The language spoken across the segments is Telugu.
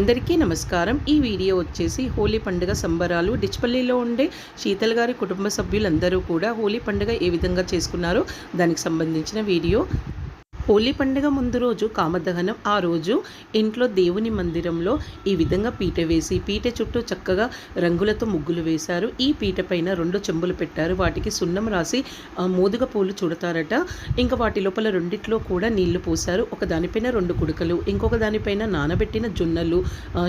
అందరికీ నమస్కారం. ఈ వీడియో వచ్చేసి హోలీ పండుగ సంబరాలు. డిచ్పల్లిలో ఉండే శీతల్ గారి కుటుంబ సభ్యులందరూ కూడా హోలీ పండుగ ఏ విధంగా చేసుకున్నారో దానికి సంబంధించిన వీడియో హోలీ పండుగ ముందు రోజు కామదహనం. ఆ రోజు ఇంట్లో దేవుని మందిరంలో ఈ విధంగా పీట వేసి పీట చుట్టూ చక్కగా రంగులతో ముగ్గులు వేశారు. ఈ పీట పైన రెండు చెంబులు పెట్టారు. వాటికి సున్నం రాసి మోదుగ పూలు చుడతారట. ఇంకా వాటి లోపల రెండిట్లో కూడా నీళ్ళు పోశారు. ఒక దానిపైన రెండు కుడుకలు ఇంకొక దానిపైన నానబెట్టిన జొన్నలు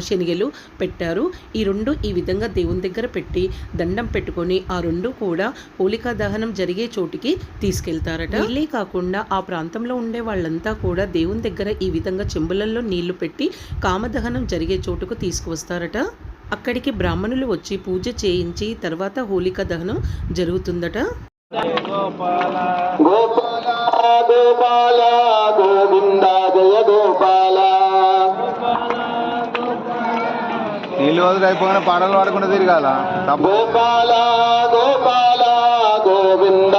శనిగలు పెట్టారు. ఈ రెండు ఈ విధంగా దేవుని దగ్గర పెట్టి దండం పెట్టుకొని ఆ రెండు కూడా హోలికా దహనం జరిగే చోటికి తీసుకెళ్తారట. వీళ్ళే కాకుండా ఆ ప్రాంతంలో ఉండే వాళ్ళంతా కూడా దేవుని దగ్గర ఈ విధంగా చెంబులలో నీళ్ళు పెట్టి కామదహనం జరిగే చోటుకు తీసుకువస్తారట. అక్కడికి బ్రాహ్మణులు వచ్చి పూజ చేయించి తర్వాత హోలికా దహనం జరుగుతుందట. గోపాల గోపాల గోవింద జయ గోపాల నీళ్ళు వదిలి అయిపోయిన పాటలు పాడకుండా తిరగాల? గోపాల గోపాల గోవింద.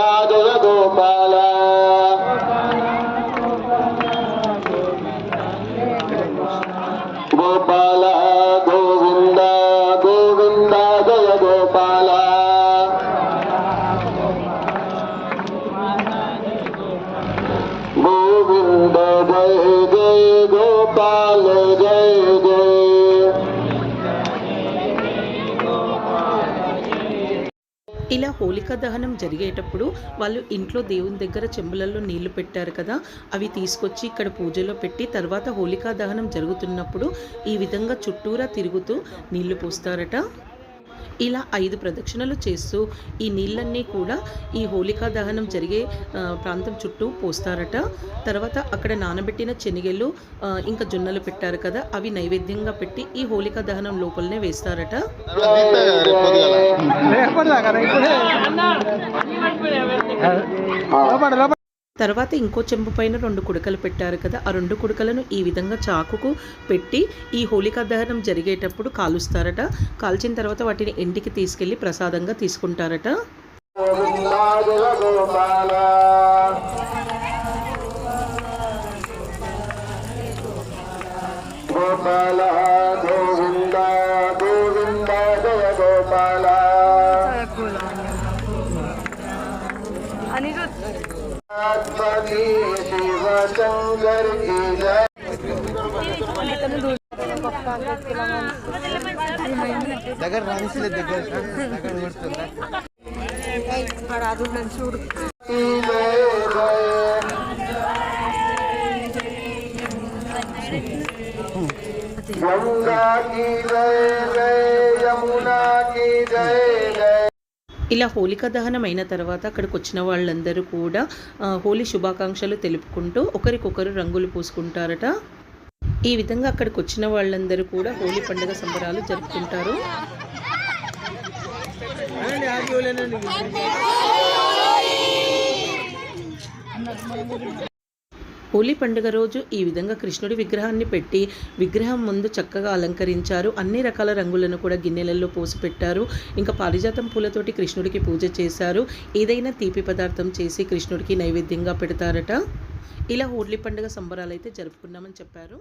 ఇలా హోలికా దహనం జరిగేటప్పుడు వాళ్ళు ఇంట్లో దేవుని దగ్గర చెంబులలో నీళ్ళు పెట్టారు కదా అవి తీసుకొచ్చి ఇక్కడ పూజలో పెట్టి తర్వాత హోలికా దహనం జరుగుతున్నప్పుడు ఈ విధంగా చుట్టూరా తిరుగుతూ నీళ్ళు పోస్తారట? ఇలా ఐదు ప్రదక్షిణలు చేస్తూ ఈ నీళ్ళన్నీ కూడా ఈ హోలికా దహనం జరిగే ఆ, ప్రాంతం చుట్టూ పోస్తారట. తర్వాత అక్కడ నానబెట్టిన చెనిగెలు ఇంకా జొన్నలు పెట్టారు కదా అవి నైవేద్యంగా పెట్టి ఈ హోలికా దహనం లోపలనే వేస్తారట. తర్వాత ఇంకో చెంబు పైన రెండు కుడకలు పెట్టారు కదా ఆ రెండు కుడకలను ఈ విధంగా చాకుకు పెట్టి ఈ హోలికా దహనం జరిగేటప్పుడు కాలుస్తారట. కాల్చిన తర్వాత వాటిని ఇంటికి తీసుకెళ్ళి ప్రసాదంగా తీసుకుంటారట. గోపాల దగ్గర రాణిస్తులే దగ్గర దగ్గర కొడుతుందా రాదు నన్ను చూడు గంగా ఇలా హోలికా దహనం అయిన తర్వాత అక్కడికి వచ్చిన వాళ్ళందరూ కూడా హోలీ శుభాకాంక్షలు తెలుపుకుంటూ ఒకరికొకరు రంగులు పూసుకుంటారట. ఈ విధంగా అక్కడికి వచ్చిన వాళ్ళందరూ కూడా హోలీ పండుగ సంబరాలు జరుపుకుంటారు. హోలీ పండుగ రోజు ఈ విధంగా కృష్ణుడి విగ్రహాన్ని పెట్టి విగ్రహం ముందు చక్కగా అలంకరించారు. అన్ని రకాల రంగులను కూడా గిన్నెలలో పోసి పెట్టారు. ఇంకా పారిజాతం పూలతోటి కృష్ణుడికి పూజ చేశారు. ఏదైనా తీపి పదార్థం చేసి కృష్ణుడికి నైవేద్యంగా పెడతారట. ఇలా హోలీ పండుగ సంబరాలు అయితే జరుపుకున్నామని చెప్పారు.